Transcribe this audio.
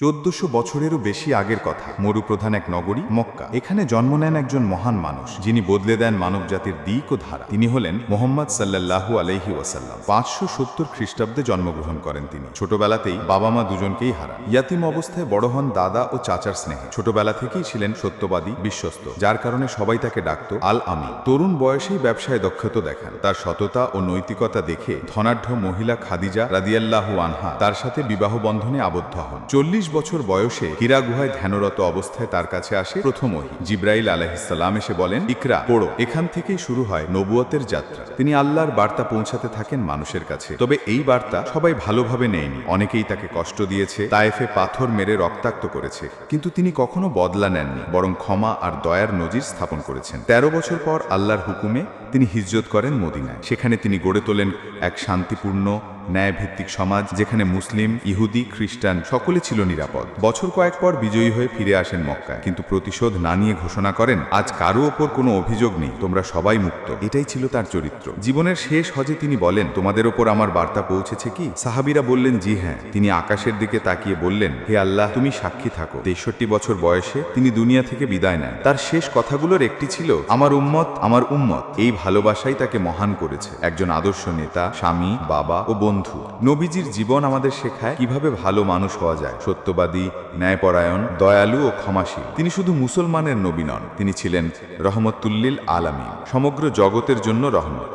চোদ্দশো বছরেরও বেশি আগের কথা। মরুপ্রধান এক নগরী, মক্কা। এখানে জন্ম নেন একজন মহান মানুষ, যিনি বদলে দেন মানবজাতির দিক ও ধারা। তিনি হলেন মোহাম্মদ সাল্লাল্লাহু আলাইহি ওয়াসাল্লাম। পাঁচশো সত্তর খ্রিস্টাব্দে জন্মগ্রহণ করেন তিনি। ছোটবেলাতেই বাবা মা দুজনকেই হারান। ইয়াতিম অবস্থায় বড় হন দাদা ও চাচার স্নেহে। ছোটবেলা থেকেই ছিলেন সত্যবাদী, বিশ্বস্ত, যার কারণে সবাই তাকে ডাকত আল আমি তরুণ বয়সেই ব্যবসায় দক্ষতা দেখান। তার সততা ও নৈতিকতা দেখে ধনাঢ্য মহিলা খাদিজা রাদিয়াল্লাহু আনহা তার সাথে বিবাহ বন্ধনে আবদ্ধ হন। চল্লিশ বছর বয়সে হীরা গুহায় ধ্যানরত অবস্থায় তার কাছে আসে প্রথম ওহী। জিব্রাইল আলাহিসাল্লাম এসে বলেন, ইকরা, পড়ো। এখান থেকেই শুরু হয় নবুয়তের যাত্রা। তিনি আল্লাহর বার্তা পৌঁছাতে থাকেন মানুষের কাছে। তবে এই বার্তা সবাই ভালোভাবে নেয়নি। অনেকেই তাকে কষ্ট দিয়েছে, তায়েফে পাথর মেরে রক্তাক্ত করেছে। কিন্তু তিনি কখনো বদলা নেননি, বরং ক্ষমা আর দয়ার নজির স্থাপন করেছেন। তেরো বছর পর আল্লাহর হুকুমে তিনি হিজরত করেন মদিনায়। সেখানে তিনি গড়ে তোলেন এক শান্তিপূর্ণ ন্যায়ভিত্তিক সমাজ যেখানে মুসলিম, ইহুদি, খ্রিস্টান সকলে ছিল নিরাপদ। বছর কয়েক পর বিজয়ী হয়ে ফিরে আসেন মক্কায়। কিন্তু প্রতিশোধ না নিয়ে ঘোষণা করেন, আজ কারও ওপর কোনো অভিযোগ নেই, তোমরা সবাই মুক্ত। এটাই ছিল তার চরিত্র। জীবনের শেষ হজে তিনি বলেন, তোমাদের ওপর আমার বার্তা পৌঁছেছে কি? সাহাবিরা বললেন, জি হ্যাঁ। তিনি আকাশের দিকে তাকিয়ে বললেন, হে আল্লাহ, তুমি সাক্ষী থাকো। তেষট্টি বছর বয়সে তিনি দুনিয়া থেকে বিদায় নেন। তার শেষ কথাগুলোর একটি ছিল, আমার উম্মত আমার উম্মত। এই ভালোবাসাই তাকে মহান করেছে। একজন আদর্শ নেতা, স্বামী, বাবা ও বন্ধু, নবীজির জীবন আমাদের শেখায় কীভাবে ভালো মানুষ হওয়া যায়। সত্যবাদী, ন্যায়পরায়ণ, দয়ালু ও ক্ষমাশীল। তিনি শুধু মুসলমানের নবী নন, তিনি ছিলেন রহমতুল্লিল আলামী সমগ্র জগতের জন্য রহমত।